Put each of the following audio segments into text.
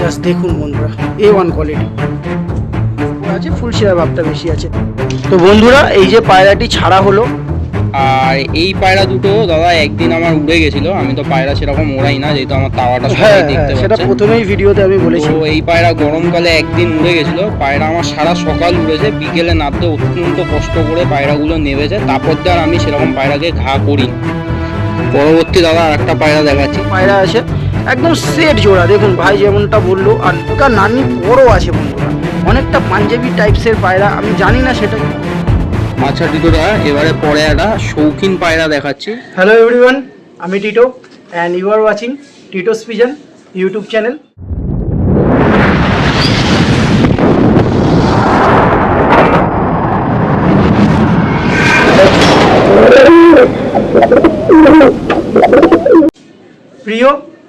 Just দেখুন বন্ধুরা A one quality আছে ফুল শেয়ার ভাবটা বেশি আছে। তো বন্ধুরা এই যে পায়রাটি ছাড়া হলো। আর এই পায়রা দুটো দাদা একদিন আমার উড়ে গেছিল। আমি তো পায়রা সেরকম ওড়াই না যেহেতু আমার তাওয়াটা হ্যাঁ সবাই হ্যাঁ দেখতে সেটা প্রথমেই ভিডিওতে আমি বলেছি। তো এই পায়রা গরমকালে একদিন উড়ে গেছিল। পায়রা আমার সারা সকাল উড়েছে বিকেলে নামতে অত্যন্ত কষ্ট করে পায়রাগুলো নেমেছে তারপর আর আমি সেরকম পায়রাকে ঘা করি পরবর্তী দাদা আর একটা পায়রা দেখাচ্ছি। পায়রা আছে। একদম সেট জোড়া। দেখুন ভাই যেমনটা বলল আর ওটা নানি বড় আছে বন্ধুরা। অনেকটা পাঞ্জাবি টাইপসের পায়রা আমি জানি না সেটা আচ্ছা দুটোটা এবারে পরে একটা শৌখিন পায়রা দেখাচ্ছি। হ্যালো এভরিওয়ান আমি Tito and you are watching Tito's pigeon YouTube channel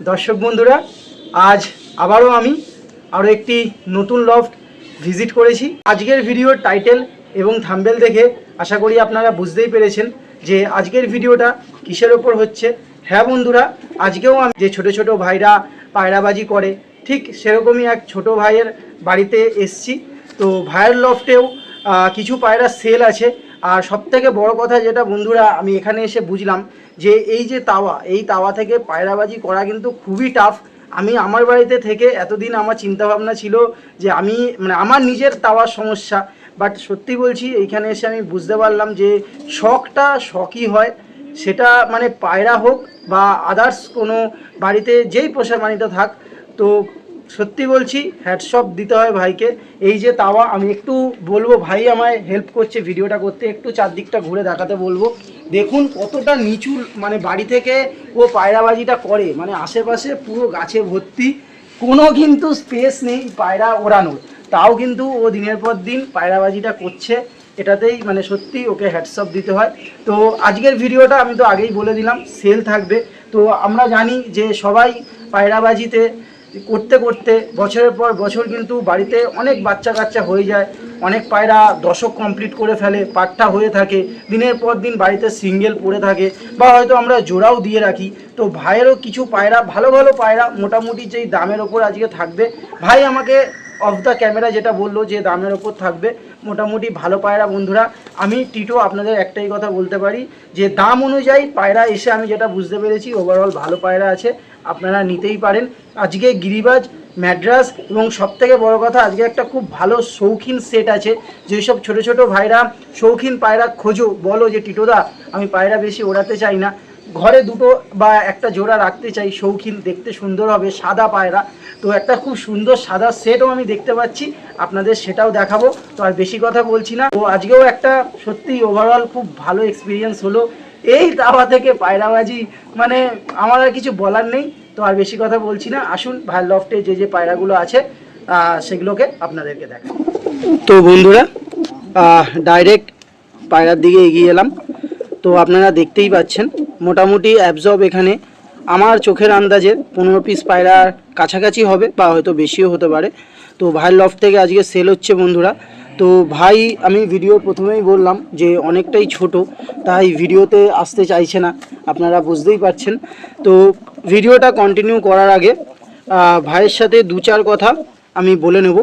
দর্শক বন্ধুরা, আজ আবারও আমি আরও একটি নতুন লফট ভিজিট করেছি। আজকের ভিডিওর টাইটেল এবং থাম্বেল দেখে আশা করি আপনারা বুঝতেই পেরেছেন যে আজকের ভিডিওটা কিসের ওপর হচ্ছে। হ্যাঁ বন্ধুরা, আজকেও আমি যে ছোট ছোট ভাইরা পায়রাবাজি করে, ঠিক সেরকমই এক ছোট ভাইয়ের বাড়িতে এসছি। তো ভাইয়ের লফটেও কিছু পায়রা সেল আছে। আর সবথেকে বড় কথা যেটা বন্ধুরা, আমি এখানে এসে বুঝলাম যে এই যে তাওয়া, এই তাওয়া থেকে পায়রাবাজি করা কিন্তু খুবই টাফ আমি আমার বাড়িতে থেকে এতদিন আমার চিন্তা ভাবনা ছিল যে আমি মানে আমার নিজের তাওয়ার সমস্যা বাট সত্যি বলছি, এইখানে এসে আমি বুঝতে পারলাম যে শখটা শখই হয়। সেটা মানে পায়রা হোক বা আদার্স কোনো বাড়িতে যেই পোষা প্রাণীটা থাক, তো সত্যি বলছি হ্যাটসঅপ দিতে হয় ভাইকে। এই যে তাওয়া, আমি একটু বলব, ভাই আমায় হেল্প করছে ভিডিওটা করতে, একটু চারদিকটা ঘুরে দেখাতে বলব। দেখুন কতটা নিচু মানে বাড়ি থেকে ও পায়রাবাজিটা করে। মানে আশেপাশে পুরো গাছে ভর্তি। কোনো কিন্তু স্পেস নেই পায়রা ওড়ানোর। তাও কিন্তু ও দিনের পর দিন পায়রাবাজিটা করছে। এটাতেই মানে সত্যি ওকে হ্যাটসঅপ দিতে হয়। তো আজকের ভিডিওটা আমি তো আগেই বলে দিলাম সেল থাকবে। তো আমরা জানি যে সবাই পায়রাবাজিতে করতে করতে বছরের পর বছর কিন্তু বাড়িতে অনেক বাচ্চা কাচ্চা হয়ে যায়, অনেক পায়রা দশক কমপ্লিট করে ফেলে পাট্টা হয়ে থাকে, দিনের পর দিন বাড়িতে সিঙ্গেল পড়ে থাকে বা হয়তো আমরা জোড়াও দিয়ে রাখি। তো ভাইয়েরও কিছু পায়রা, ভালো ভালো পায়রা মোটামুটি যেই দামের ওপর আজকে থাকবে, ভাই আমাকে অফ দ্য ক্যামেরা যেটা বলল যে দামের ওপর থাকবে। মোটামুটি ভালো পায়রা বন্ধুরা, আমি টিটো আপনাদের একটাই কথা বলতে পারি যে দাম অনুযায়ী পায়রা এসে আমি যেটা বুঝতে পেরেছি ওভারঅল ভালো পায়রা আছে, আপনারা নিতেই পারেন। আজকে গিরিবাজ, ম্যাড্রাস এবং সবথেকে বড় কথা, আজকে একটা খুব ভালো শৌখিন সেট আছে। যেসব ছোট ছোট ভাইরা শৌখিন পায়রা খোঁজো, বলো যে, টিটোদা, আমি পায়রা বেশি ওড়াতে চাই না। ঘরে দুটো বা একটা জোড়া রাখতে চাই, শৌখিন, দেখতে সুন্দর হবে, সাদা পায়রা। তো একটা খুব সুন্দর সাদা সেটও আমি দেখতে পাচ্ছি, আপনাদের সেটাও দেখাবো। তো আর বেশি কথা বলছি না। তো আজকেও একটা সত্যি ওভারঅল খুব ভালো এক্সপিরিয়েন্স হলো। এই দাওয়া থেকে পায়রাবাজি মানে আমার আর কিছু বলার নেই। তো আর বেশি কথা বলছি না। আসুন ভাই লফটে যে যে পায়রাগুলো আছে সেগুলোকে আপনাদেরকে দেখা তো বন্ধুরা ডাইরেক্ট পায়রার দিকে এগিয়ে এলাম। তো আপনারা দেখতেই পাচ্ছেন, মোটামুটি অ্যাবজর্ব এখানে। আমার চোখের আন্দাজে পনেরো পিস পায়রার কাছাকাছি হবে বা হয়তো বেশিও হতে পারে। তো ভাইয়ের লফট থেকে আজকে সেল হচ্ছে বন্ধুরা। তো ভাই, আমি ভিডিওর প্রথমেই বললাম যে অনেকটাই ছোট, তাই ভিডিওতে আসতে চাইছে না। আপনারা বুঝতেই পারছেন। তো ভিডিওটা কন্টিনিউ করার আগে ভাইয়ের সাথে দু চার কথা আমি বলে নেব।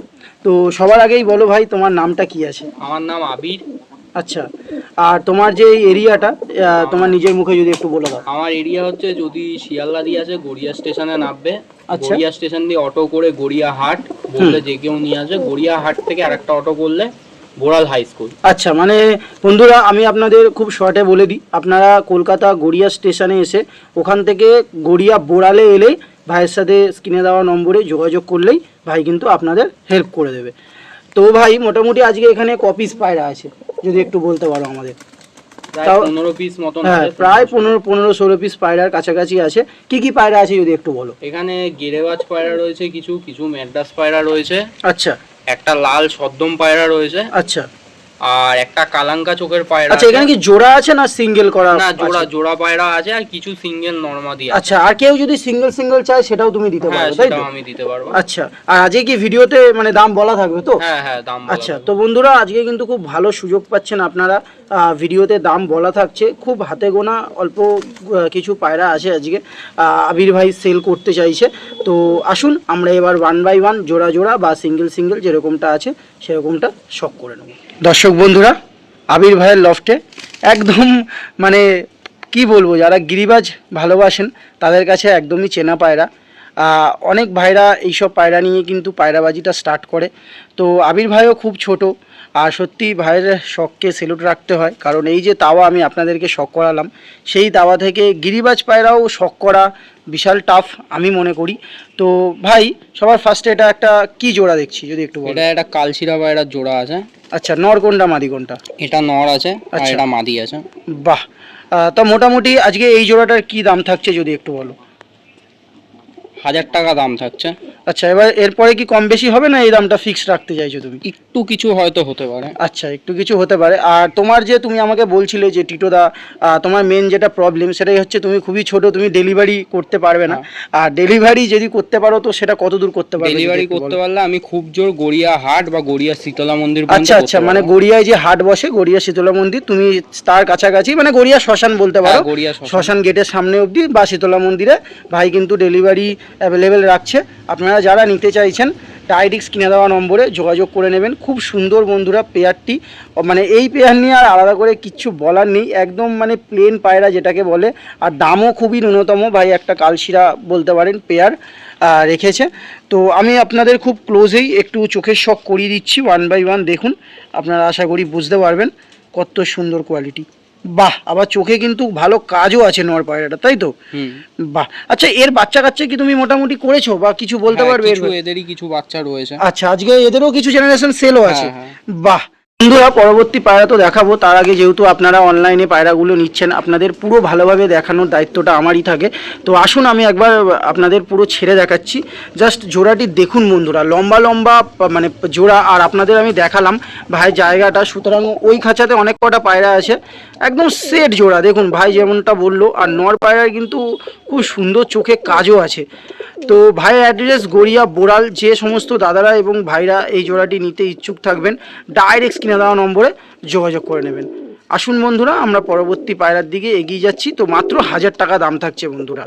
তো সবার আগেই বলো ভাই, তোমার নামটা কি আছে? আমার নাম আবির। আচ্ছা। আর তোমার যে এরিয়াটা তোমার নিজের মুখে যদি একটু বলে দাও। আমার এরিয়া হচ্ছে যদি শিয়ালদা দিয়ে আছে গড়িয়া স্টেশনে নামবে। আচ্ছা। গড়িয়া স্টেশন দিয়ে অটো করে গড়িয়া হাট বললে যে কেউ নিয়ে আসবে গড়িয়া হাট থেকে আরেকটা অটো করলে বোড়াল হাই স্কুল। আচ্ছা মানে বন্ধুরা আমি আপনাদের খুব শর্টে বলে দিই। আপনারা কলকাতা গড়িয়া স্টেশনে এসে ওখান থেকে গড়িয়া বোড়ালে এলেই ভাইয়ের সাথে স্ক্রিনে দেওয়া নম্বরে যোগাযোগ করলেই ভাই কিন্তু আপনাদের হেল্প করে দেবে। তো ভাই মোটামুটি আজকে এখানে কপিস পায়রা আছে যদি একটু বলতে পারো আমাদের। তাও- পনেরো পিস মতন হ্যাঁ প্রায় পনেরো পনেরো ষোলো পিস পায়রার কাছাকাছি আছে। কি কি পায়রা আছে যদি একটু বলো? এখানে গেরেবাজ পায়রা রয়েছে কিছু কিছু ম্যাড্রাস পায়রা রয়েছে। আচ্ছা। একটা লাল সদ্দম পায়রা রয়েছে। আচ্ছা। আর একটা কালাঙ্কা চোখের পায়রা আচ্ছা এখানে কি জোড়া আছে না সিঙ্গেল করা না জোড়া জোড়া পায়রা আছে আর কিছু সিঙ্গেল নর্মাদি আছে। আচ্ছা আর কেউ যদি সিঙ্গেল সিঙ্গেল চায় সেটাও তুমি দিতে হ্যাঁ পারবে তাই তো? আমি দিতে পারব। আচ্ছা আর আজকে কি ভিডিওতে মানে দাম বলা থাকবে তো? হ্যাঁ হ্যাঁ দাম বলা আচ্ছা তো বন্ধুরা আজকে কিন্তু খুব ভালো সুযোগ পাচ্ছেন আপনারা ভিডিওতে দাম বলা থাকছে। খুব হাতে গোনা অল্প কিছু পায়রা আছে আজকে আবির ভাই সেল করতে চাইছে। তো আসুন আমরা এবার ওয়ান বাই ওয়ান জোড়া জোড়া বা সিঙ্গেল সিঙ্গেল যেরকমটা আছে সেরকমটা শখ করে নেব। দর্শক বন্ধুরা, আবির ভাইয়ের লফটে একদম মানে কি বলব, যারা গিরিবাজ ভালোবাসেন, তাদের কাছে একদমই চেনা পায়রা। অনেক ভাইরা এইসব পায়রা নিয়ে কিন্তু পায়রাবাজিটা স্টার্ট করে। তো আবির ভাইও খুব ছোট আর সত্যি ভাইয়ের শখকে সেলুট রাখতে হয় কারণ এই যে তাওয়া আমি আপনাদেরকে শখ করালাম সেই তাওয়া থেকে গিরিবাজ পায়রাও শখ করা বিশাল টাফ আমি মনে করি। তো ভাই সবার ফার্স্টে এটা একটা কি জোড়া দেখছি যদি একটু বলো এটা একটা কালশিরা পায়রার জোড়া আছে। আচ্ছা নর কোনটা মাদি কোনটা এটা নর আছে আর আচ্ছা। এটা মাদি আছে। বাহ তা মোটামুটি আজকে এই জোড়াটার কি দাম থাকছে যদি একটু বলো? হাজার টাকা দাম থাকছে। আচ্ছা এবার এরপরে কি কম বেশি হবে না এই দামটা ফিক্সড রাখতে চাইছো তুমি? একটু কিছু হয়তো হতে পারে। আচ্ছা একটু কিছু হতে পারে। আর তোমার যে তুমি আমাকে বলছিলে যে টিটোদা তোমার মেন যেটা প্রবলেম সেটাই হচ্ছে তুমি খুবই ছোট তুমি ডেলিভারি করতে পারবে না। আর ডেলিভারি যদি করতে পারো তো সেটা কত দূর করতে পারবে ডেলিভারি করতে পারলে আমি খুব জোর গড়িয়া হাট বা গড়িয়া শীতলা মন্দির আচ্ছা আচ্ছা মানে গড়িয়ায় যে হাট বসে গড়িয়া শীতলা মন্দির তুমি তার কাছাকাছি মানে গড়িয়া শ্মশান বলতে পারো। হ্যাঁ, গড়িয়া শ্মশান। শ্মশান গেটের সামনে অবধি বা শীতলা মন্দিরে ভাই কিন্তু ডেলিভারি অ্যাভেলেবেল রাখছে। আপনারা যারা নিতে চাইছেন ডাইরেক্ট কিনে দেওয়া নম্বরে যোগাযোগ করে নেবেন। খুব সুন্দর বন্ধুরা পেয়ারটি মানে এই পেয়ার নিয়ে আর আলাদা করে কিচ্ছু বলার নেই। একদম মানে প্লেন পায়রা যেটাকে বলে। আর দামও খুবই ন্যূনতম। ভাই, একটা কালশিরা বলতে পারেন পেয়ার রেখেছে। তো আমি আপনাদের খুব ক্লোজেই একটু চোখের শখ করিয়ে দিচ্ছি। ওয়ান বাই ওয়ান দেখুন। আপনারা আশা করি বুঝতে পারবেন কত সুন্দর কোয়ালিটি বাহ আবার চোখে কিন্তু ভালো কাজও আছে নর পায়রাটা তাই তো? বাহ আচ্ছা এর বাচ্চা কাচ্চা কি তুমি মোটামুটি করেছ বা কিছু বলতে হ্যাঁ, পারবে এদেরই কিছু বাচ্চা রয়েছে। আচ্ছা আজকে এদেরও কিছু জেনারেশন সেলও আছে। হ্যাঁ, বাহ বন্ধুরা, পরবর্তী পায়রা তো দেখাবো। তার আগে যেহেতু আপনারা অনলাইনে পায়রাগুলো নিচ্ছেন, আপনাদের পুরো ভালোভাবে দেখানোর দায়িত্বটা আমারই থাকে। তো আসুন, আমি একবার আপনাদের পুরো ছেড়ে দেখাচ্ছি। জাস্ট জোড়াটি দেখুন বন্ধুরা, লম্বা লম্বা মানে জোড়া, আর আপনাদের আমি দেখালাম। ভাই, জায়গাটা, সুতরাং ওই খাঁচাতে অনেক কটা পায়রা আছে। একদম সেট জোড়া, দেখুন, ভাই যেমনটা বলল, আর নর পায়রার কিন্তু খুব সুন্দর চোখে কাজও আছে। তো ভাই অ্যাড্রেস গড়িয়া বোরাল যে সমস্ত দাদারা এবং ভাইরা এই জোড়াটি নিতে ইচ্ছুক থাকবেন ডাইরেক্ট কিনে দেওয়া নম্বরে যোগাযোগ করে নেবেন। আসুন বন্ধুরা আমরা পরবর্তী পায়রার দিকে এগিয়ে যাচ্ছি। তো মাত্র হাজার টাকা দাম থাকছে বন্ধুরা।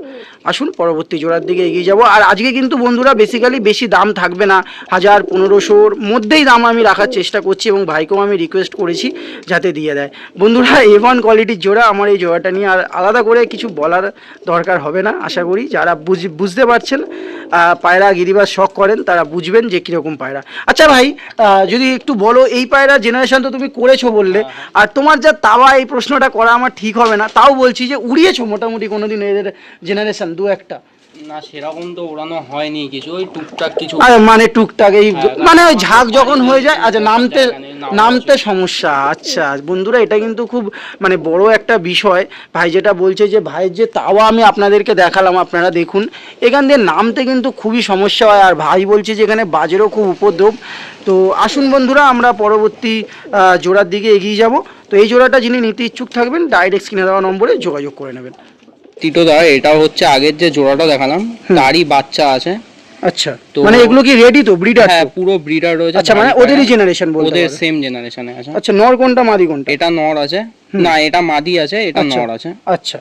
আসুন পরবর্তী জোড়ার দিকে এগিয়ে যাব। আর আজকে কিন্তু বন্ধুরা বেসিক্যালি বেশি দাম থাকবে না। হাজার পনেরোশোর মধ্যেই দাম আমি রাখার চেষ্টা করছি এবং ভাইকেও আমি রিকোয়েস্ট করেছি যাতে দিয়ে দেয়। বন্ধুরা এ ওয়ান কোয়ালিটির জোড়া আমার এই জোড়াটা নিয়ে আর আলাদা করে কিছু বলার দরকার হবে না আশা করি। যারা বুঝ বুঝতে পারছেন পায়রা গিরিবাস শখ করেন তারা বুঝবেন যে কীরকম পায়রা। আচ্ছা ভাই যদি একটু বলো এই পায়রা জেনারেশন তো তুমি করেছ বললে আর তোমার যা তাওয়া এই প্রশ্নটা করা আমার ঠিক হবে না, তাও বলছি যে উড়িয়েছো মোটামুটি কোনোদিন এদের জেনারেশন দু একটা। না সেরকম তো ওড়ানো হয়নি কিছু ওই টুকটাক কিছু। মানে টুকটাক এই হ্যাঁ, মানে ওই ঝাঁক যখন হয়ে যায় আচ্ছা নামতে নামতে সমস্যা আচ্ছা বন্ধুরা এটা কিন্তু খুব মানে বড় একটা বিষয়। ভাই যেটা বলছে যে ভাইয়ের যে তাওয়া আমি আপনাদেরকে দেখালাম আপনারা দেখুন। এখান দিয়ে নামতে কিন্তু খুবই সমস্যা হয় আর ভাই বলছে যে এখানে বাজেরও খুব উপদ্রব। তো আসুন বন্ধুরা আমরা পরবর্তী জোড়ার দিকে এগিয়ে যাব। তো এই জোড়াটা যিনি নিতে ইচ্ছুক থাকবেন ডাইরেক্ট স্ক্রিনে দেওয়া নম্বরে যোগাযোগ করে নেবেন। টিটোদা এটা হচ্ছে আগের যে জোড়াটা দেখালাম তারই বাচ্চা আছে। আচ্ছা তো- মানে এগুলো কি রেডি তো? ব্রিডার হ্যাঁ পুরো ব্রিডার রয়েছে। আচ্ছা মানে ওদেরই জেনারেশন বলতে ওদের সেম জেনারেশনে আছে। আচ্ছা নর কোনটা মাদি কোনটা? এটা নর আছে। না এটা মাদি আছে এটা আচ্ছা। নর আছে। আচ্ছা।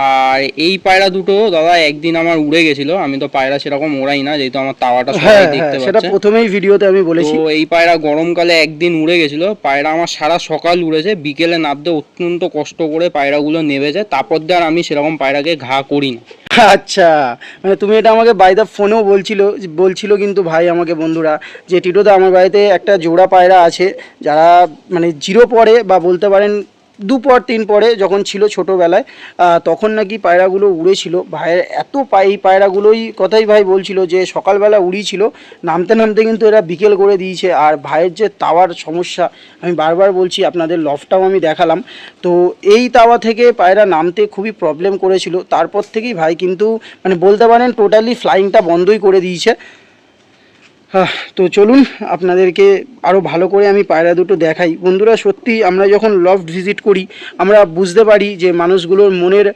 আর এই পায়রা দুটো দাদা একদিন আমার উড়ে গেছিল। আমি তো পায়রা সেরকম ওড়াই না যেহেতু আমার তাওয়াটা হ্যাঁ সবাই হ্যাঁ দেখতে সেটা পাচ্ছে। প্রথমেই ভিডিওতে আমি বলেছি। তো এই পায়রা গরমকালে একদিন উড়ে গেছিল। পায়রা আমার সারা সকাল উড়েছে বিকেলে নামতে অত্যন্ত কষ্ট করে পায়রাগুলো নেবেছে। তারপর দিয়ে আর আমি সেরকম পায়রাকে ঘা করি না আচ্ছা মানে তুমি এটা আমাকে বাই দা ফোনেও বলছিল বলছিল কিন্তু ভাই আমাকে বন্ধুরা যে টিটোদা আমার বাড়িতে একটা জোড়া পায়রা আছে যারা মানে জিরো পরে বা বলতে পারেন দু পর তিন পরে যখন ছিল ছোটোবেলায় তখন নাকি পায়রাগুলো উড়েছিল ভাইয়ের এত পাই পায়রাগুলোই কথাই ভাই বলছিল যে সকালবেলা উড়িয়েছিল নামতে নামতে কিন্তু এরা বিকেল করে দিয়েছে। আর ভাইয়ের যে তাওয়ার সমস্যা, আমি বারবার বলছি, আপনাদের লফটাও আমি দেখালাম। তো এই তাওয়া থেকে পায়রা নামতে খুবই প্রবলেম করেছিল। তারপর থেকেই ভাই কিন্তু মানে বলতে পারেন টোটালি ফ্লাইংটা বন্ধই করে দিয়েছে। তো চলুন, আপনাদেরকে আরও ভালো করে আমি পায়রা দুটো দেখাই। বন্ধুরা, সত্যি আমরা যখন লফট ভিজিট করি, আমরা বুঝতে পারি যে মানুষগুলোর মনের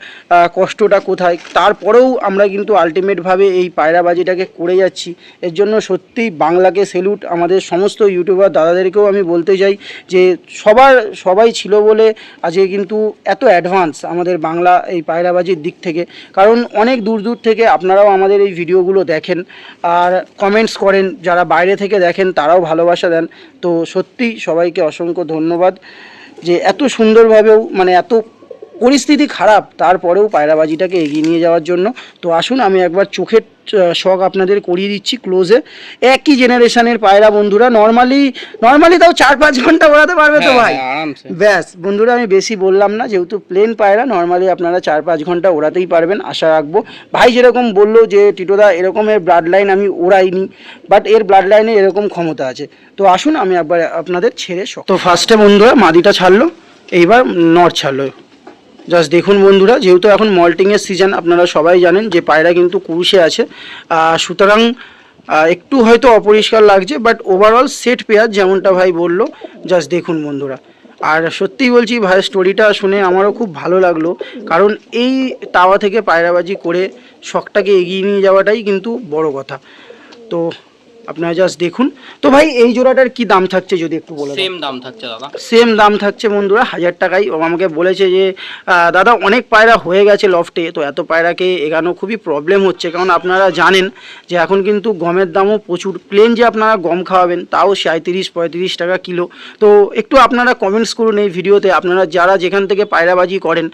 কষ্টটা কোথায়। তারপরেও আমরা কিন্তু আলটিমেটভাবে এই পায়রাবাজিটাকে করে যাচ্ছি। এর জন্য সত্যি বাংলাকে সেলুট আমাদের সমস্ত ইউটিউবার দাদাদেরকেও আমি বলতে চাই যে সবার, সবাই ছিল বলে আজকে কিন্তু এত অ্যাডভান্স আমাদের বাংলা এই পায়রাবাজির দিক থেকে। কারণ অনেক দূর দূর থেকে আপনারাও আমাদের এই ভিডিওগুলো দেখেন, আর কমেন্টস করেন যারা বাইরে থেকে দেখেন তারাও ভালোবাসা দেন। তো সত্যি সবাইকে অসংখ্য ধন্যবাদ যে এত সুন্দরভাবেও মানে এত পরিস্থিতি খারাপ তারপরেও পায়রাবাজিটাকে এগিয়ে নিয়ে যাওয়ার জন্য। তো আসুন আমি একবার চোখের শখ আপনাদের করিয়ে দিচ্ছি ক্লোজে। একই জেনারেশনের পায়রা বন্ধুরা নর্মালি নর্মালি তাও চার পাঁচ ঘণ্টা ওড়াতে পারবে তো হ্যাঁ, ভাই? হ্যাঁ, ব্যাস বন্ধুরা আমি বেশি বললাম না যেহেতু প্লেন পায়রা নর্মালি আপনারা চার পাঁচ ঘণ্টা ওড়াতেই পারবেন আশা রাখব। ভাই যেরকম বলল যে টিটোদা এরকমের ব্লাড লাইন আমি ওড়াইনি বাট এর ব্লাড লাইনে এরকম ক্ষমতা আছে। তো আসুন আমি একবার আপনাদের ছেড়ে শখ তো ফার্স্টে বন্ধুরা মাদিটা ছাড়লো এইবার নর ছাড়লো। জাস্ট দেখুন বন্ধুরা, যেহেতু এখন মল্টিংয়ের সিজন আপনারা সবাই জানেন যে পায়রা কিন্তু কুরুষে আছে। সুতরাং একটু হয়তো অপরিষ্কার লাগছে বাট ওভারঅল সেট পেয়ার যেমনটা ভাই বলল জাস্ট দেখুন বন্ধুরা। আর সত্যিই বলছি ভাই স্টোরিটা শুনে আমারও খুব ভালো লাগল, কারণ এই তাওয়া থেকে পায়রাবাজি করে শখটাকে এগিয়ে নিয়ে যাওয়াটাই কিন্তু বড় কথা। তো আপনারা জাস্ট দেখুন। তো ভাই এই জোড়াটার কি দাম থাকছে যদি একটু বলে সেম দাম থাকছে দাদা। সেম দাম থাকছে বন্ধুরা হাজার টাকাই ও আমাকে বলেছে যে দাদা অনেক পায়রা হয়ে গেছে লফটে তো এত পায়রাকে এগানো খুবই প্রবলেম হচ্ছে। কারণ আপনারা জানেন যে এখন কিন্তু গমের দামও প্রচুর। প্লেন যে আপনারা গম খাওয়াবেন তাও সাঁত্রিশ পঁয়ত্রিশ টাকা কিলো। তো একটু আপনারা কমেন্টস করুন এই ভিডিওতে। আপনারা যারা যেখান থেকে পায়রাবাজি করেন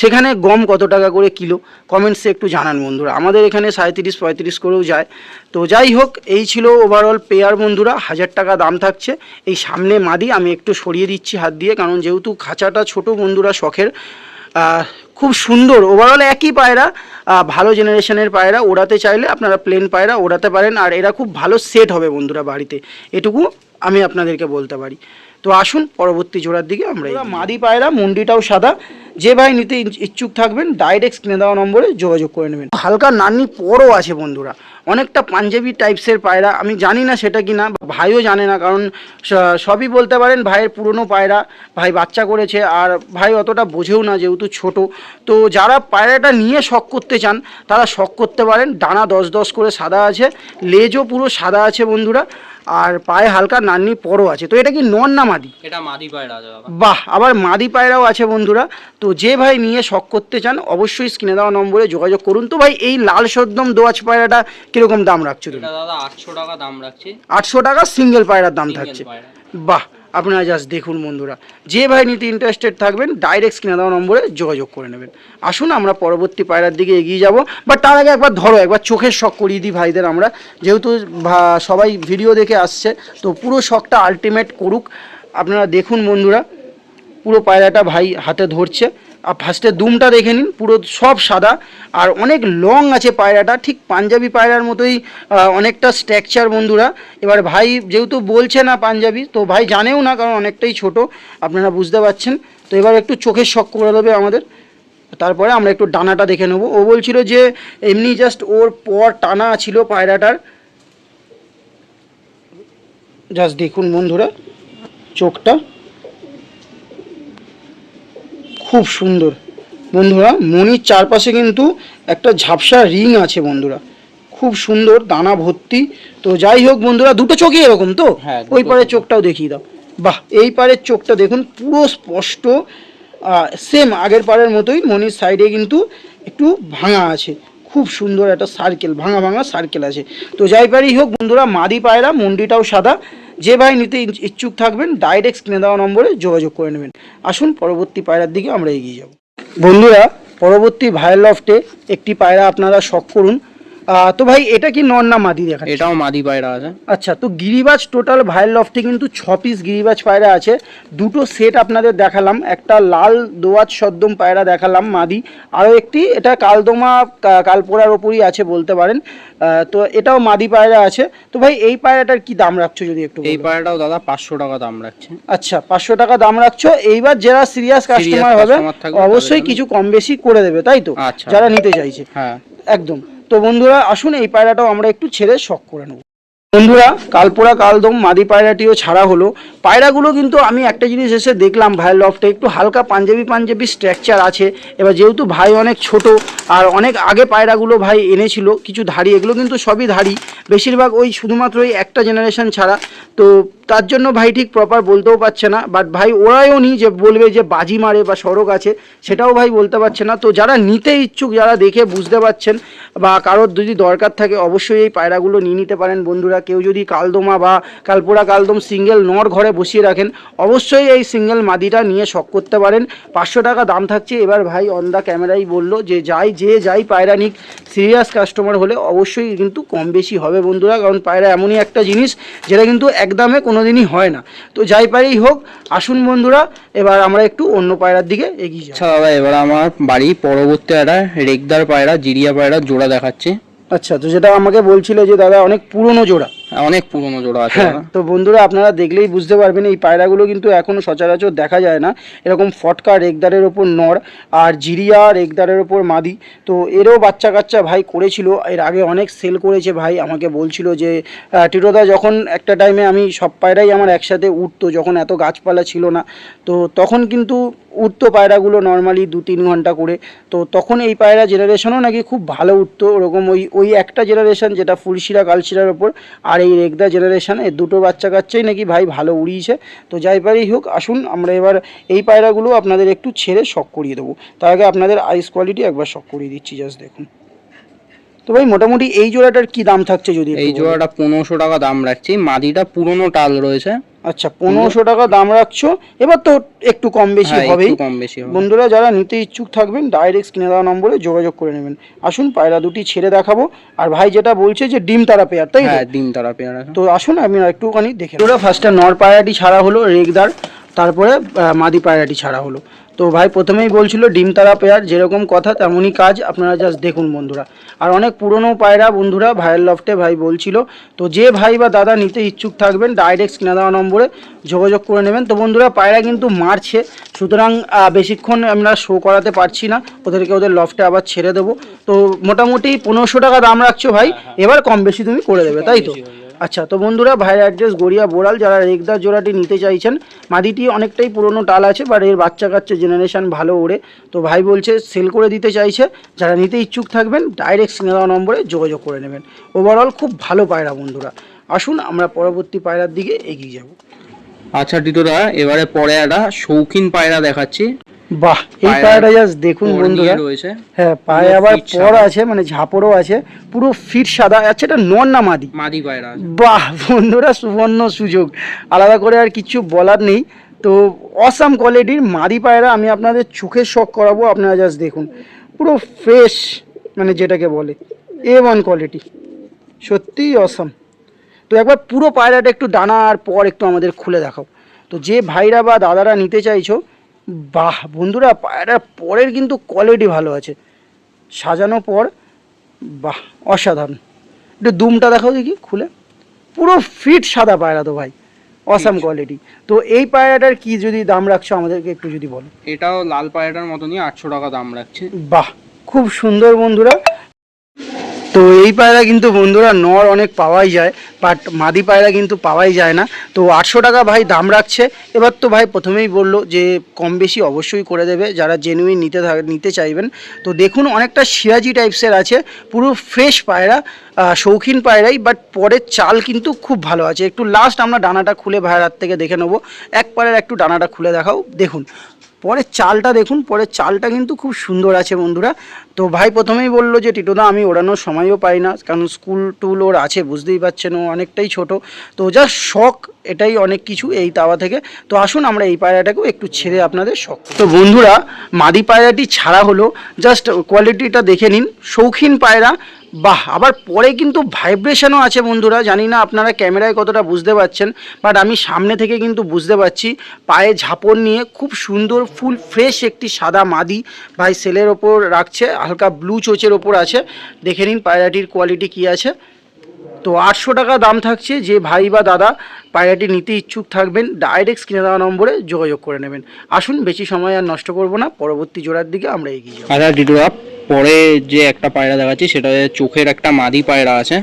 সেখানে গম কত টাকা করে কিলো? কমেন্টসে একটু জানান বন্ধুরা। আমাদের এখানে সাঁত্রিশ পঁয়ত্রিশ করেও যায়। তো যাই হোক এই ছিল ওভারঅল পেয়ার বন্ধুরা, হাজার টাকা দাম থাকছে। এই সামনে মাদি, আমি একটু সরিয়ে দিচ্ছি হাত দিয়ে, কারণ যেহেতু খাঁচাটা ছোট বন্ধুরা শখের খুব সুন্দর। ওভারঅল একই পায়রা ভালো জেনারেশনের পায়রা, ওড়াতে চাইলে আপনারা প্লেন পায়রা ওড়াতে পারেন, আর এরা খুব ভালো সেট হবে বন্ধুরা বাড়িতে। এটুকু আমি আপনাদেরকে বলতে পারি। তো আসুন পরবর্তী জোড়ার দিকে আমরা মাদি পায়রা মুন্ডিটাও সাদা। যে ভাই নিতে ইচ- ইচ্ছুক থাকবেন ডাইরেক্ট কিনে দেওয়া নম্বরে যোগাযোগ করে নেবেন। হালকা নানি পরও আছে বন্ধুরা। অনেকটা পাঞ্জাবি টাইপসের পায়রা আমি জানি না সেটা কি না ভাইও জানে না কারণ সবই বলতে পারেন ভাইয়ের পুরনো পায়রা ভাই বাচ্চা করেছে আর ভাই অতটা বোঝেও না যেহেতু ছোট। তো যারা পায়রাটা নিয়ে শখ করতে চান তারা শখ করতে পারেন ডানা দশ দশ করে সাদা আছে লেজও পুরো সাদা আছে বন্ধুরা। আর পায়ে হালকা নান্নি পরও আছে। তো এটা কি নন না মাদি? এটা মাদি পায়রা বাহ আবার মাদি পায়রাও আছে বন্ধুরা। তো যে ভাই নিয়ে শখ করতে চান অবশ্যই স্ক্রিনে দেওয়া নম্বরে যোগাযোগ করুন। তো ভাই এই লাল সদ্যম দোয়াজ পায়রাটা কীরকম দাম রাখছো তুমি? দাদা আটশো টাকা দাম রাখছে। আটশো টাকা সিঙ্গেল পায়রার দাম থাকছে। বাহ আপনারা জাস্ট দেখুন বন্ধুরা। যে ভাই নিতে ইন্টারেস্টেড থাকবেন ডাইরেক্ট স্ক্রিনে দেওয়া নম্বরে যোগাযোগ করে নেবেন। আসুন, আমরা পরবর্তী পায়রার দিকে এগিয়ে যাব। বা তার আগে একবার ধরো, একবার চোখের শখ করিয়ে দিই ভাইদের আমরা। যেহেতু সবাই ভিডিও দেখে আসছে, তো পুরো শখটা আলটিমেট করুক। আপনারা দেখুন বন্ধুরা। পুরো পায়রাটা ভাই হাতে ধরছে। আর ফার্স্টে দুমটা দেখে নিন, পুরো সব সাদা। আর অনেক লং আছে পায়রাটা, ঠিক পাঞ্জাবি পায়রার মতোই অনেকটা স্ট্রাকচার বন্ধুরা। এবার ভাই যেহেতু বলছে না পাঞ্জাবি, তো ভাই জানেও না, কারণ অনেকটাই ছোট, আপনারা বুঝতে পারছেন। তো এবার একটু চোখের শখ করে দেবে আমাদের। তারপরে আমরা একটু ডানাটা দেখে নেব। ও বলছিল যে এমনি জাস্ট ওর পর টানা ছিল পায়রাটার। জাস্ট দেখুন বন্ধুরা, চোখটা। খুব সুন্দর। বন্ধুরা মনির চারপাশে কিন্তু একটা ঝাপসা রিং আছে বন্ধুরা। খুব সুন্দর দানা ভর্তি। তো যাই হোক বন্ধুরা দুটো চোখই এরকম তো? হ্যাঁ, ওই পারের চোখটাও দেখিয়ে দাও। বাহ এই পারের চোখটা দেখুন পুরো স্পষ্ট। সেম আগের পারের মতোই মনির সাইডে কিন্তু একটু ভাঙা আছে। খুব সুন্দর একটা সার্কেল ভাঙা ভাঙা সার্কেল আছে। তো যাই পারি হোক বন্ধুরা মাদি পায়রা মন্ডিটাও সাদা। যে ভাই নিতে ইচ্ছুক থাকবেন ডাইরেক্ট কিনে দেওয়া নম্বরে যোগাযোগ করে নেবেন। আসুন, পরবর্তী পায়রার দিকে আমরা এগিয়ে যাব। বন্ধুরা, পরবর্তী ভাইয়ের লফটে একটি পায়রা আপনারা শখ করুন তো ভাই এটা কি নর না মাদি দেখা এটাও মাদি পায়রা আছে। আচ্ছা তো গিরিবাজ টোটাল ভাইয়ের লফটে কিন্তু ছ পিস গিরিবাজ পায়রা আছে। দুটো সেট আপনাদের দেখালাম একটা লাল দোয়াজ সদ্যম পায়রা দেখালাম মাদি আরও একটি এটা কালদমা কালপোড়ার ওপরই আছে বলতে পারেন। তো এটাও মাদি পায়রা আছে। তো ভাই এই পায়রাটার কি দাম রাখছো যদি একটু এই পায়রাটাও দাদা পাঁচশো টাকা দাম রাখছে। আচ্ছা পাঁচশো টাকা দাম রাখছো। এইবার যারা সিরিয়াস কাস্টমার হবে অবশ্যই কিছু কম বেশি করে দেবে তাই তো? আচ্ছা। যারা নিতে চাইছে। হ্যাঁ। একদম। তো বন্ধুরা আসুন এই পায়রাটাও আমরা একটু ছেড়ে শখ করে নেব। বন্ধুরা, কালপোড়া, কালদম মাদি পায়রাটিও ছাড়া হলো। পায়রাগুলো কিন্তু আমি একটা জিনিস এসে দেখলাম ভাইয়ের লফটে, একটু হালকা পাঞ্জাবি পাঞ্জাবি স্ট্রাকচার আছে। এবার যেহেতু ভাই অনেক ছোট, আর অনেক আগে পায়রাগুলো ভাই এনেছিল, কিছু ধাড়ি, এগুলো কিন্তু সবই ধাড়ি। বেশিরভাগ ওই শুধুমাত্র ওই একটা জেনারেশন ছাড়া। তো তার জন্য ভাই ঠিক প্রপার বলতেও পারছে না বাট ভাই ওরাইও নি যে বলবে যে বাজি মারে বা সড়ক আছে, সেটাও ভাই বলতে পারছে না। তো যারা নিতে ইচ্ছুক, যারা দেখে বুঝতে পারছেন বা কারোর যদি দরকার থাকে, অবশ্যই এই পায়রাগুলো নিয়ে নিতে পারেন বন্ধুরা। কেউ যদি কালদমা বা কালপোড়া কালদম সিঙ্গেল নর ঘরে বসিয়ে রাখেন, অবশ্যই এই সিঙ্গেল মাদিটা নিয়ে শখ করতে পারেন। পাঁচশো টাকা দাম থাকছে। এবার ভাই অন দ্য ক্যামেরাই বলল যে, যাই যে যাই পায়রা নিক সিরিয়াস কাস্টমার হলে অবশ্যই কিন্তু কম বেশি হবে বন্ধুরা, কারণ পায়রা এমনই একটা জিনিস যেটা কিন্তু একদমে কোনো দিনই হয় না। তো যাই পারেই হোক, আসুন বন্ধুরা, এবার আমরা একটু অন্য পায়রার দিকে এগিয়ে যাই। আচ্ছা দাদা এবার আমার বাড়ি পরবর্তী একটা রেগদার পায়রা, জিরিয়া পায়রা জোড়া দেখাচ্ছে। আচ্ছা তো যেটা আমাকে বলছিল যে দাদা অনেক পুরনো জোড়া। অনেক পুরনো জোড়া আছে হ্যাঁ তো বন্ধুরা আপনারা দেখলেই বুঝতে পারবেন এই পায়রাগুলো কিন্তু এখনও সচরাচর দেখা যায় না। এরকম ফটকা রেগদারের ওপর নর আর জিরিয়া রেগদারের ওপর মাদি। তো এরও বাচ্চা কাচ্চা ভাই করেছিল এর আগে অনেক সেল করেছে ভাই আমাকে বলছিল যে টিটোদা যখন একটা টাইমে আমি সব পায়রাই আমার একসাথে উঠতো যখন এত গাছপালা ছিল না তো তখন কিন্তু উঠতো পায়রাগুলো নর্মালি দু তিন ঘণ্টা করে। তো তখন এই পায়রা জেনারেশনও নাকি খুব ভালো উঠতো ওরকম ওই ওই একটা জেনারেশন যেটা ফুলশিরা কালশিরার ওপর আর এই রেগদা জেনারেশান এই দুটো বাচ্চা কাচ্চাই নাকি ভাই ভালো উড়িয়েছে। তো যাই পারেই হোক আসুন আমরা এবার এই পায়রাগুলো আপনাদের একটু ছেড়ে শখ করিয়ে দেবো। তার আগে আপনাদের আইস কোয়ালিটি একবার শখ করিয়ে দিচ্ছি জাস্ট দেখুন। তো ভাই মোটামুটি এই জোড়াটার কি দাম থাকছে যদি এই জোড়াটা পনেরোশো টাকা দাম রাখছি। মাদিটা পুরনো টাল রয়েছে। আচ্ছা পনেরোশো টাকা দাম রাখছো। এবার তো একটু কম বেশি হ্যাঁ, হবেই। কম বেশি বন্ধুরা যারা নিতে ইচ্ছুক থাকবেন ডাইরেক্ট কিনে দেওয়া নম্বরে যোগাযোগ করে নেবেন। আসুন পায়রা দুটি ছেড়ে দেখাবো। আর ভাই যেটা বলছে যে ডিম তারা পেয়ার তাই? হ্যাঁ ডিম তারা পেয়ারা তো আসুন আমি একটুখানি দেখে ওরা ফার্স্টে নর পায়রাটি ছাড়া হলো রেগদার তারপরে মাদি পায়রাটি ছাড়া হলো। তো ভাই প্রথমেই বলছিল ডিম তারা পেয়ার যেরকম কথা তেমনই কাজ আপনারা জাস্ট দেখুন বন্ধুরা। আর অনেক পুরনো পায়রা বন্ধুরা ভাইয়ের লফটে ভাই বলছিল তো যে ভাই বা দাদা নিতে ইচ্ছুক থাকবেন ডাইরেক্ট কিনে দেওয়া নম্বরে যোগাযোগ করে নেবেন। তো বন্ধুরা পায়রা কিন্তু মারছে সুতরাং বেশিক্ষণ আমরা শো করাতে পারছি না। ওদেরকে ওদের লফটে আবার ছেড়ে দেবো। তো মোটামুটি পনেরোশো টাকা দাম রাখছো ভাই এবার কম বেশি তুমি করে দেবে তাই তো? আচ্ছা তো বন্ধুরা, ভাইয়ের অ্যাড্রেস গড়িয়া বোড়াল, যারা রেগদার জোড়াটি নিতে চাইছেন, মাদিটি অনেকটাই পুরনো টাল আছে বাট এর বাচ্চা কাচ্চা জেনারেশান ভালো ওড়ে। তো ভাই বলছে সেল করে দিতে চাইছে, যারা নিতে ইচ্ছুক থাকবেন ডাইরেক্ট সিনেমা নম্বরে যোগাযোগ করে নেবেন। ওভারঅল খুব ভালো পায়রা বন্ধুরা। আসুন, আমরা পরবর্তী পায়রার দিকে এগিয়ে যাব। আচ্ছা টিটোদা এবারে পরে একটা শৌখিন পায়রা দেখাচ্ছি। বাহ এই পায়রাটা জাস্ট দেখুন বন্ধুরা। রয়েছে। হ্যাঁ পায়ে আবার পর আছে মানে ঝাপড়ও আছে পুরো ফিট সাদা। আচ্ছা এটা নন না মাদি? মাদি পায়রা বাহ বন্ধুরা সুবর্ণ সুযোগ। আলাদা করে আর কিছু বলার নেই। তো অসাম কোয়ালিটির মাদি পায়রা আমি আপনাদের চোখের শখ করাবো আপনারা জাস্ট দেখুন। পুরো ফ্রেশ মানে যেটাকে বলে। এ ওয়ান কোয়ালিটি সত্যিই অসাম তো একবার পুরো পায়রাটা একটু ডানা আর পর একটু আমাদের খুলে দেখাও। তো যে ভাইরা বা দাদারা নিতে চাইছো বাহ বন্ধুরা পায়রার পরের কিন্তু কোয়ালিটি ভালো আছে। সাজানো পর বাহ অসাধারণ। একটু দুমটা দেখাও দেখি খুলে। পুরো ফিট সাদা পায়রা তো ভাই অসাম কোয়ালিটি তো এই পায়রাটার কি যদি দাম রাখছো আমাদেরকে একটু যদি বলো। এটাও লাল পায়রাটার মতনই আটশো টাকা দাম রাখছে। বাহ খুব সুন্দর বন্ধুরা। তো এই পায়রা কিন্তু বন্ধুরা নর অনেক পাওয়াই যায় বাট মাদি পায়রা কিন্তু পাওয়াই যায় না। তো আটশো টাকা ভাই দাম রাখছে। এবার তো ভাই প্রথমেই বলল যে কম বেশি অবশ্যই করে দেবে, যারা জেনুইন নিতে নিতে চাইবেন। তো দেখুন অনেকটা সিরাজি টাইপসের আছে, পুরো ফ্রেশ পায়রা শৌখিন পায়রাই বাট পরের চাল কিন্তু খুব ভালো আছে। একটু লাস্ট আমরা ডানাটা খুলে ভাইয়ের হাত থেকে দেখে নেব। এক পারের একটু ডানাটা খুলে দেখাও। দেখুন পরের চালটা দেখুন, পরের চালটা কিন্তু খুব সুন্দর আছে বন্ধুরা। তো ভাই প্রথমেই বলল যে, টিটোদা, আমি ওড়ানোর সময়ও পাই না, কারণ স্কুল টুল ওর আছে, বুঝতেই পারছেন, ও অনেকটাই ছোট। তো যা শখ এটাই অনেক কিছু এই তাওয়া থেকে। তো আসুন আমরা এই পায়রাটাকেও একটু ছেড়ে আপনাদের শখ তো বন্ধুরা, মাদি পায়রাটি ছাড়া হলো, জাস্ট কোয়ালিটিটা দেখে নিন। শৌখিন পায়রা। বাহ, আবার পরে কিন্তু ভাইব্রেশনও আছে বন্ধুরা। জানি না আপনারা ক্যামেরায় কতটা বুঝতে পারছেন, বাট আমি সামনে থেকে কিন্তু বুঝতে পারছি, পায়ে ঝাপড় নিয়ে খুব সুন্দর, ফুল, ফ্রেশ একটি সাদা মাদি ভাই সেলের ওপর রাখছে। হালকা ব্লু চোচের ওপর আছে। দেখে নিন পায়রাটির কোয়ালিটি কী আছে। তো আটশো টাকা দাম থাকছে যে ভাই বা দাদা পায়রাটি নিতে ইচ্ছুক থাকবেন ডাইরেক্ট স্ক্রিনে দেওয়া নম্বরে যোগাযোগ করে নেবেন। আসুন বেশি সময় আর নষ্ট করব না পরবর্তী জোড়ার দিকে আমরা এগিয়ে যাব। আচ্ছা টিটোদা পরে যে একটা পায়রা দেখাচ্ছি সেটা চোখের একটা মাদি পায়রা আছে।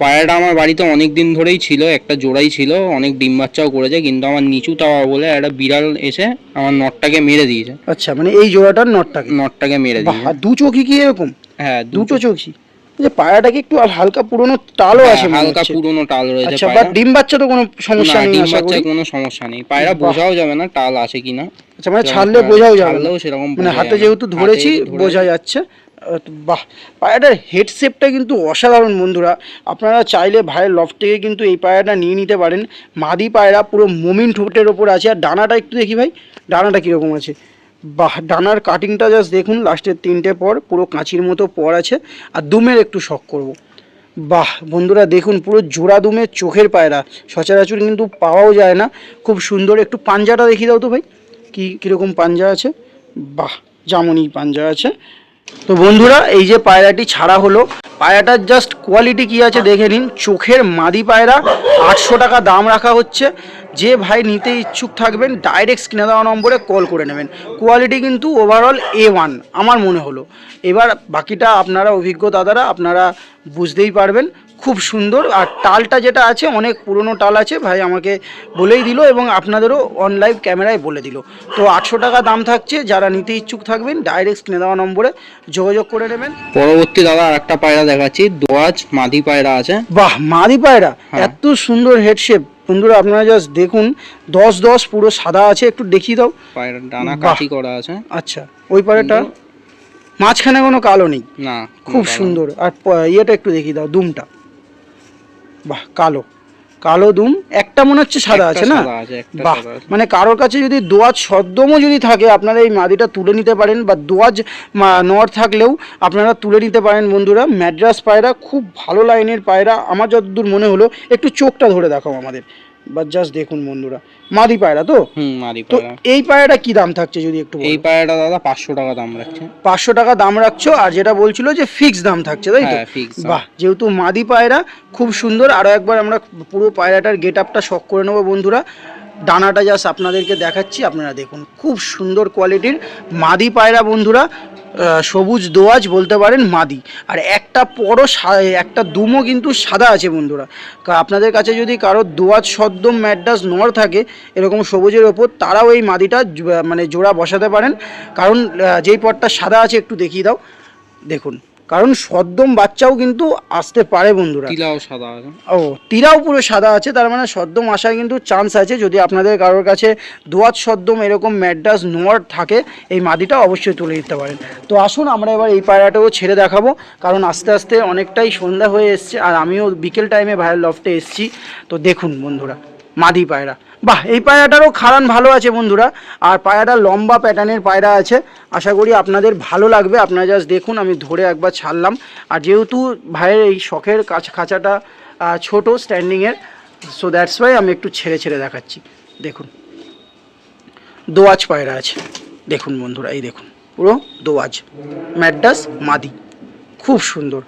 পায়রাটা আমার বাড়িতে অনেক দিন ধরেই ছিল একটা জোড়াই ছিল অনেক ডিম বাচ্চাও করেছে কিন্তু আমার নিচু তাওয়া বলে একটা বিড়াল এসে আমার নটটাকে মেরে দিয়েছে। আচ্ছা মানে এই জোড়াটার নটটাকে? নটটাকে মেরে দিয়েছে। আর দু চোখই কি এরকম? হ্যাঁ দুটো চোখই? যে পায়রাটা কি একটু হালকা পুরনো টালও আছে হ্যাঁ, হালকা হচ্ছে। পুরনো টাল রয়েছে আচ্ছা বা পায়রা। ডিম বাচ্চা তো কোনো সমস্যা নেই ডিম করি। কোনো সমস্যা নেই। পায়রা বোঝাও যাবে না টাল আছে কিনা। আচ্ছা মানে ছাড়লে বোঝাও যাবে না। ছাড়লেও সেরকম মানে হাতে যেহেতু ধরেছি বোঝা যাচ্ছে। বাহ পায়রাটার হেড শেপটা কিন্তু অসাধারণ বন্ধুরা। আপনারা চাইলে ভাইয়ের লফট থেকে কিন্তু এই পায়রাটা নিয়ে নিতে পারেন। মাদি পায়রা পুরো মোমিন ঠোঁটের ওপর আছে। আর ডানাটা একটু দেখি ভাই ডানাটা কীরকম আছে? বাহ, ডানার কাটিংটা জাস্ট দেখুন লাস্টের তিনটে পর পুরো কাঁচির মতো পর আছে, আর দুমের একটু শখ করব। বাহ, বন্ধুরা দেখুন, পুরো জোড়া দুমের চোখের পায়রা, সচরাচর কিন্তু পাওয়াও যায় না। খুব সুন্দর একটু পাঞ্জাটা দেখিয়ে দাও তো ভাই, কি, কীরকম পাঞ্জা আছে? বাহ যেমনই পাঞ্জা আছে। তো বন্ধুরা, এই যে পায়রাটি ছাড়া হলো, পায়রাটার জাস্ট কোয়ালিটি কি আছে দেখে নিন। চোখের মাদি পায়রা, আটশো টাকা দাম রাখা হচ্ছে যে ভাই নিতে ইচ্ছুক থাকবেন ডাইরেক্ট স্ক্রিনে দেওয়া নম্বরে কল করে নেবেন। কোয়ালিটি কিন্তু ওভারঅল এ ওয়ান আমার মনে হলো। এবার বাকিটা আপনারা অভিজ্ঞ দাদারা আপনারা বুঝতেই পারবেন। খুব সুন্দর আর টালটা যেটা আছে অনেক পুরনো টাল আছে ভাই আমাকে বলেই দিল এবং আপনাদেরও অনলাইভ ক্যামেরায় বলে দিল। তো আটশো টাকা দাম থাকছে যারা নিতে ইচ্ছুক থাকবেন ডাইরেক্ট স্ক্রিনে দেওয়া নম্বরে যোগাযোগ করে নেবেন। পরবর্তী দাদা আর একটা পায়রা দেখাচ্ছি দোয়াজ মাদি পায়রা আছে। বাহ মাদি পায়রা হ্যাঁ। এত সুন্দর হেড শেপ বন্ধুরা আপনারা জাস্ট দেখুন দশ দশ পুরো সাদা আছে একটু দেখিয়ে দাও। পায়রা ডানা। কাঠি করা আছে। আচ্ছা ওই পায়েটা মাঝখানে কোনো কালো নেই। না খুব সুন্দর। আর ইয়েটা একটু দেখিয়ে দাও দুমটা। বাহ কালো। কালো দুম একটা মনে হচ্ছে সাদা আছে না? বাহ! মানে কারোর কাছে যদি দোয়াজ সদ্যমও যদি থাকে আপনারা এই মাদিটা তুলে নিতে পারেন বা দোয়াজ নর থাকলেও আপনারা তুলে নিতে পারেন বন্ধুরা। ম্যাড্রাস পায়রা খুব ভালো লাইনের পায়রা। আমার যতদূর মনে হলো একটু চোখটা ধরে দেখাও আমাদের। বা জাস্ট দেখুন বন্ধুরা মাদি পায়রা তো? হুম মাদি তো এই পায়রাটা কি দাম থাকছে যদি একটু এই পায়রাটা দাদা পাঁচশো টাকা দাম রাখছে। পাঁচশো টাকা দাম রাখছো আর যেটা বলছিল যে ফিক্স দাম থাকছে তাই তো? হ্যাঁ, বাহ যেহেতু মাদি পায়রা খুব সুন্দর। আরও একবার আমরা পুরো পায়রাটার গেট আপটা শখ করে নেব বন্ধুরা। ডানাটা জাস্ট আপনাদেরকে দেখাচ্ছি আপনারা দেখুন। খুব সুন্দর কোয়ালিটির মাদি পায়রা বন্ধুরা। সবুজ দোয়াজ বলতে পারেন মাদি। আর একটা পরও একটা দুমো কিন্তু সাদা আছে বন্ধুরা। আপনাদের কাছে যদি কারও দোয়াজ সদ্য ম্যাডাস নর থাকে, এরকম সবুজের ওপর, তারাও এই মাদিটা মানে জোড়া বসাতে পারেন। কারণ যেই পটটা সাদা আছে, একটু দেখিয়ে দাও। দেখুন। কারণ সদ্যম বাচ্চাও কিন্তু আসতে পারে বন্ধুরা। তিলাও সাদা আছে। ও তীরাও পুরো সাদা আছে তার মানে সদ্যম আসার কিন্তু চান্স আছে। যদি আপনাদের কারোর কাছে দোয়াত সদ্যম এরকম ম্যাড্রাস নোয়ার থাকে এই মাদিটা অবশ্যই তুলে দিতে পারেন। তো আসুন আমরা এবার এই পায়রাটাও ছেড়ে দেখাবো কারণ আস্তে আস্তে অনেকটাই সন্ধ্যা হয়ে এসছে আর আমিও বিকেল টাইমে ভাইয়ের লফটে এসছি। তো দেখুন বন্ধুরা মাদি পায়রা। বাহ, এই পায়রাটারও খারান ভালো আছে বন্ধুরা। আর পায়রাটা লম্বা প্যাটার্নের পায়রা আছে। আশা করি আপনাদের ভালো লাগবে। আপনারা জাস্ট দেখুন, আমি ধরে একবার ছাড়লাম। আর যেহেতু ভাইয়ের এই শখের কাছ খাঁচাটা ছোট স্ট্যান্ডিংয়ের সো দ্যাটস ওয়াই আমি একটু ছেড়ে ছেড়ে দেখাচ্ছি। দেখুন। দোয়াজ পায়রা আছে। দেখুন বন্ধুরা, এই দেখুন। পুরো দোয়াজ। ম্যাডাস মাদি। খুব সুন্দর।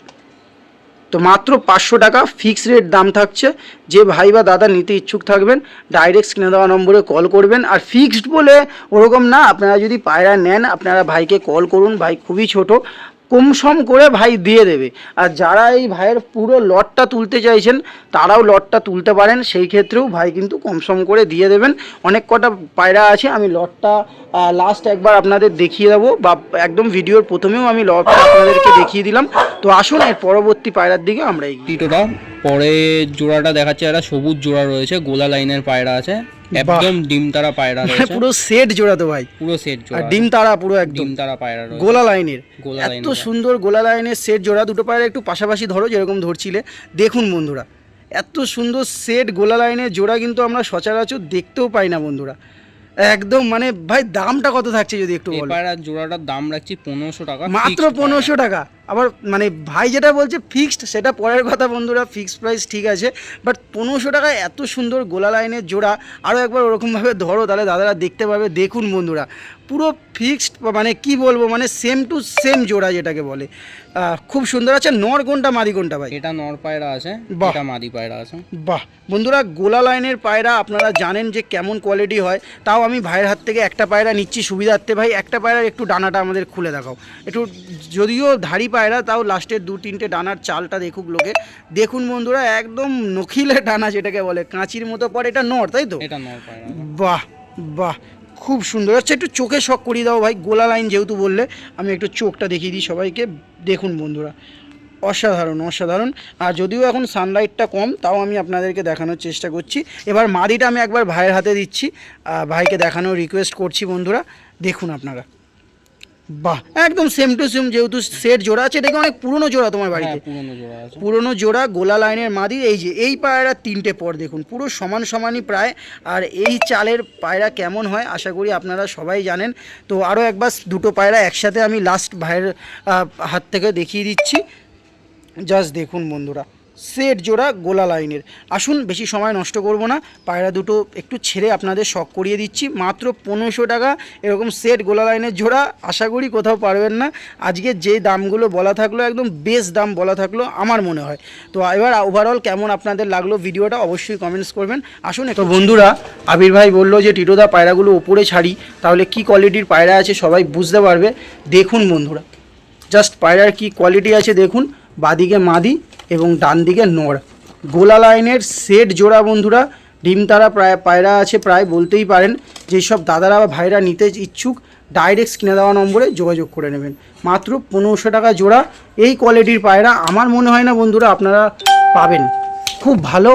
তো মাত্র পাঁচশো টাকা ফিক্স রেট দাম থাকছে। যে ভাই বা দাদা নিতে ইচ্ছুক থাকবেন ডাইরেক্ট স্ক্রিনে দেওয়া নম্বরে কল করবেন। আর ফিক্সড বলে ওরকম না, আপনারা যদি পায়রা নেন, আপনারা ভাইকে কল করুন। ভাই খুবই ছোট। কম সম করে ভাই দিয়ে দেবে। আর যারা এই ভাইয়ের পুরো লটটা তুলতে চাইছেন, তারাও লটটা তুলতে পারেন। সেই ক্ষেত্রেও ভাই কিন্তু কম সম করে দিয়ে দেবেন। অনেক কটা পায়রা আছে, আমি লটটা লাস্ট একবার আপনাদের দেখিয়ে দেবো বা একদম ভিডিওর প্রথমেও আমি লটটা আপনাদেরকে দেখিয়ে দিলাম। তো আসুন, এর পরবর্তী পায়রার দিকে আমরা এগিয়ে। টিটোটা পরে জোড়াটা দেখাচ্ছে, একটা সবুজ জোড়া রয়েছে, গোলা লাইনের পায়রা আছে। একদম ডিম তারা পায়রা মানে রয়েছে। পুরো সেট জোড়াতো ভাই। পুরো সেট আর জোড়া ডিম তারা পুরো একদম। ডিম তারা পায়রা রয়েছে। গোলা লাইনের। গোলা এত সুন্দর গোলা লাইনের সেট জোড়া। দুটো পায়রা একটু পাশাপাশি ধরো যেরকম ধরছিলে। দেখুন বন্ধুরা এত সুন্দর সেট গোলা লাইনের জোড়া কিন্তু আমরা সচরাচর দেখতেও পাই না বন্ধুরা। একদম মানে ভাই দামটা কত থাকছে যদি একটু বলো? জোড়াটার দাম রাখছি পনেরোশো টাকা মাত্র পনেরোশো টাকা। আবার মানে ভাই যেটা বলছে ফিক্সড সেটা পরের কথা বন্ধুরা ফিক্সড প্রাইস ঠিক আছে বাট পনেরোশো টাকায় এত সুন্দর গোলা লাইনের জোড়া আরও একবার ওরকমভাবে ধরো তাহলে দাদারা দেখতে পাবে দেখুন বন্ধুরা পুরো ফিক্সড মানে কি বলব মানে সেম টু সেম জোড়া যেটাকে বলে। খুব সুন্দর আছে নর কোনটা মাদি কোনটা ভাই? এটা নর পায়রা আছে। এটা মাদি পায়রা আছে। বাহ বন্ধুরা গোলা লাইনের পায়রা আপনারা জানেন যে কেমন কোয়ালিটি হয় তাও আমি ভাইয়ের হাত থেকে একটা পায়রা নিচ্ছি সুবিধার্থে ভাই একটা পায়রার একটু ডানাটা আমাদের খুলে দেখাও। একটু যদিও ধাড়ি পায়রা তাও লাস্টের দু তিনটে ডানার চালটা দেখুক লোকে। দেখুন বন্ধুরা একদম নখিলের ডানা যেটাকে বলে কাঁচির মতো পরে এটা নর তাই তো? এটা পায়রা বাহ বাহ খুব সুন্দর। আচ্ছা একটু চোখে শখ করিয়ে দাও ভাই গোলা লাইন যেহেতু বললে আমি একটু চোখটা দেখিয়ে দিই সবাইকে। দেখুন বন্ধুরা অসাধারণ অসাধারণ। আর যদিও এখন সানলাইটটা কম তাও আমি আপনাদেরকে দেখানোর চেষ্টা করছি। এবার মাদিটা আমি একবার ভাইয়ের হাতে দিচ্ছি। ভাইকে দেখানোর রিকোয়েস্ট করছি বন্ধুরা দেখুন আপনারা। বাহ একদম সেম টু সেম যেহেতু সেট জোড়া আছে এটাকে অনেক পুরনো জোড়া তোমার হ্যাঁ বাড়িতে। পুরনো জোড়া আছে। পুরনো জোড়া গোলা লাইনের মাদি এই যে এই পায়রা তিনটে পর দেখুন পুরো সমান সমানই প্রায়। আর এই চালের পায়রা কেমন হয় আশা করি আপনারা সবাই জানেন। তো আরও একবার দুটো পায়রা একসাথে আমি লাস্ট ভাইয়ের হাত থেকে দেখিয়ে দিচ্ছি। জাস্ট দেখুন বন্ধুরা। সেট জোড়া গোলা লাইনের। আসুন, বেশি সময় নষ্ট করব না। পায়রা দুটো একটু ছেড়ে আপনাদের শখ করিয়ে দিচ্ছি। মাত্র পনেরোশো টাকা এরকম সেট গোলা লাইনের জোড়া। আশা করি কোথাও পারবেন না। আজকে যে দামগুলো বলা থাকল, একদম বেশ দাম বলা থাকল আমার মনে হয়। তো এবার ওভারঅল কেমন আপনাদের লাগল ভিডিওটা অবশ্যই কমেন্টস করবেন। আসুন তো বন্ধুরা, আবির ভাই বলল যে টিটোদা পায়রাগুলো ওপরে ছাড়ি। তাহলে কি কোয়ালিটির পায়রা আছে সবাই বুঝতে পারবে? দেখুন বন্ধুরা জাস্ট পায়রার কি কোয়ালিটি আছে দেখুন। বাদিকে মাদি এবং ডান দিকে নড়। গোলা লাইনের সেট জোড়া বন্ধুরা, ডিম তারা প্রায় পায়রা আছে, প্রায় বলতেই পারেন যেসব দাদারা বা ভাইরা নিতে ইচ্ছুক ডাইরেক্ট কিনে দেওয়া নম্বরে যোগাযোগ করে নেবেন। মাত্র পনেরোশো টাকা জোড়া, এই কোয়ালিটির পায়রা আমার মনে হয় না বন্ধুরা আপনারা পাবেন। খুব ভালো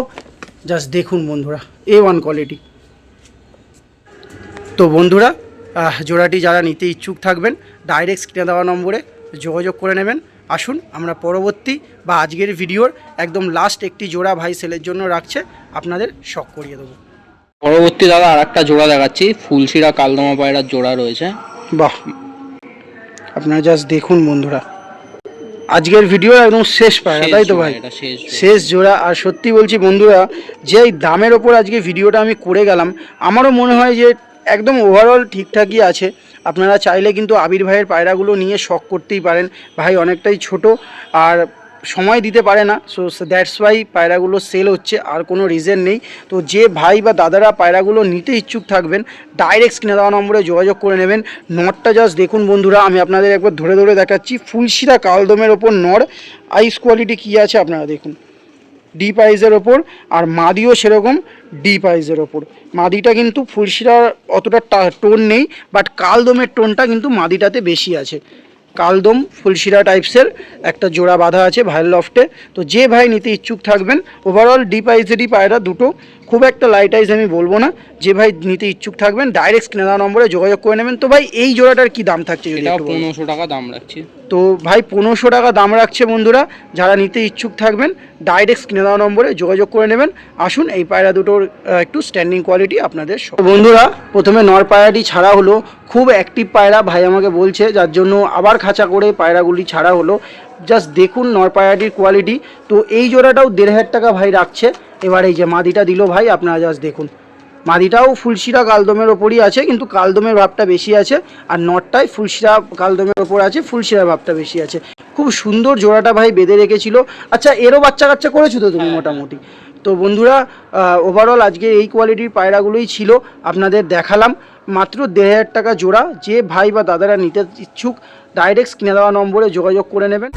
জাস্ট দেখুন বন্ধুরা এ ওয়ান কোয়ালিটি তো বন্ধুরা জোড়াটি যারা নিতে ইচ্ছুক থাকবেন ডাইরেক্ট স্ক্রিনে দেওয়া নম্বরে যোগাযোগ করে নেবেন। আসুন আমরা পরবর্তী বা আজকের ভিডিওর একদম লাস্ট একটি জোড়া ভাই সেলের জন্য রাখছে আপনাদের শখ করিয়ে দেবো। পরবর্তী দাদা আর একটা জোড়া দেখাচ্ছি ফুলশিরা কালদমা পায়রার জোড়া রয়েছে। বাহ! আপনারা জাস্ট দেখুন বন্ধুরা। আজকের ভিডিও একদম শেষ পায়রা তাই তো ভাই? শেষ জোড়া। শেষ জোড়া আর সত্যি বলছি বন্ধুরা যে এই দামের ওপর আজকে ভিডিওটা আমি করে গেলাম আমারও মনে হয় যে একদম ওভারঅল ঠিকঠাকই আছে। আপনারা চাইলে কিন্তু আবির ভাইয়ের পায়রাগুলো নিয়ে শখ করতেই পারেন। ভাই অনেকটাই ছোট আর সময় দিতে পারে না। সো দ্যাটস ওয়াই পায়রাগুলো সেল হচ্ছে, আর কোনো রিজন নেই। তো যে ভাই বা দাদারা পায়রাগুলো নিতে ইচ্ছুক থাকবেন ডাইরেক্ট কিনে দেওয়া নম্বরে যোগাযোগ করে নেবেন। নটটা জাস্ট দেখুন বন্ধুরা, আমি আপনাদের একবার ধরে ধরে দেখাচ্ছি। ফুলশিরা কালদমের ওপর নর আইস কোয়ালিটি কী আছে আপনারা দেখুন। ডিপ প্রাইজের ওপর আর মাদিও সেরকম ডি প্রাইজের ওপর। মাদিটা কিন্তু ফুলশিরার অতটা টোন নেই বাট কালদমের টোনটা কিন্তু মাদিটাতে বেশি আছে। কালদম ফুলশিরা টাইপসের একটা জোড়া বাঁধা আছে ভাইয়ের লফটে তো যে ভাই নিতে ইচ্ছুক থাকবেন ওভারঅল ডি প্রাইজেরই পায়রা দুটো। খুব একটা লাইট আইজ আমি বলব না। যে ভাই নিতে ইচ্ছুক থাকবেন ডাইরেক্ট কিনে দেওয়া নম্বরে যোগাযোগ করে নেবেন। তো ভাই এই জোড়াটার কি দাম থাকছে যদি? পনেরোশো টাকা দাম রাখছে। তো ভাই পনেরোশো টাকা দাম রাখছে বন্ধুরা। যারা নিতে ইচ্ছুক থাকবেন ডাইরেক্ট কিনে দেওয়া নম্বরে যোগাযোগ করে নেবেন। আসুন এই পায়রা দুটোর একটু স্ট্যান্ডিং কোয়ালিটি আপনাদের বন্ধুরা প্রথমে নর পায়রাটি ছাড়া হলো। খুব অ্যাক্টিভ পায়রা ভাই আমাকে বলছে যার জন্য আবার খাঁচা করে পায়রাগুলি ছাড়া হলো। জাস্ট দেখুন নর পায়রাটির কোয়ালিটি তো এই জোড়াটাও দেড় হাজার টাকা ভাই রাখছে। এবার এই যে মাদিটা দিল ভাই আপনারা জাস্ট দেখুন। মাদিটাও ফুলশিরা কালদমের ওপরই আছে কিন্তু কালদমের ভাবটা বেশি আছে। আর নটটাই ফুলশিরা কালদমের ওপর আছে ফুলশিরার ভাবটা বেশি আছে। খুব সুন্দর জোড়াটা ভাই বেঁধে রেখেছিল। আচ্ছা এরও বাচ্চা কাচ্চা করেছ তো তুমি মোটামুটি? তো বন্ধুরা ওভারঅল আজকে এই কোয়ালিটির পায়রাগুলোই ছিল। আপনাদের দেখালাম। মাত্র দেড় হাজার টাকা জোড়া যে ভাই বা দাদারা নিতে ইচ্ছুক ডাইরেক্ট কিনে দেওয়া নম্বরে যোগাযোগ করে নেবেন।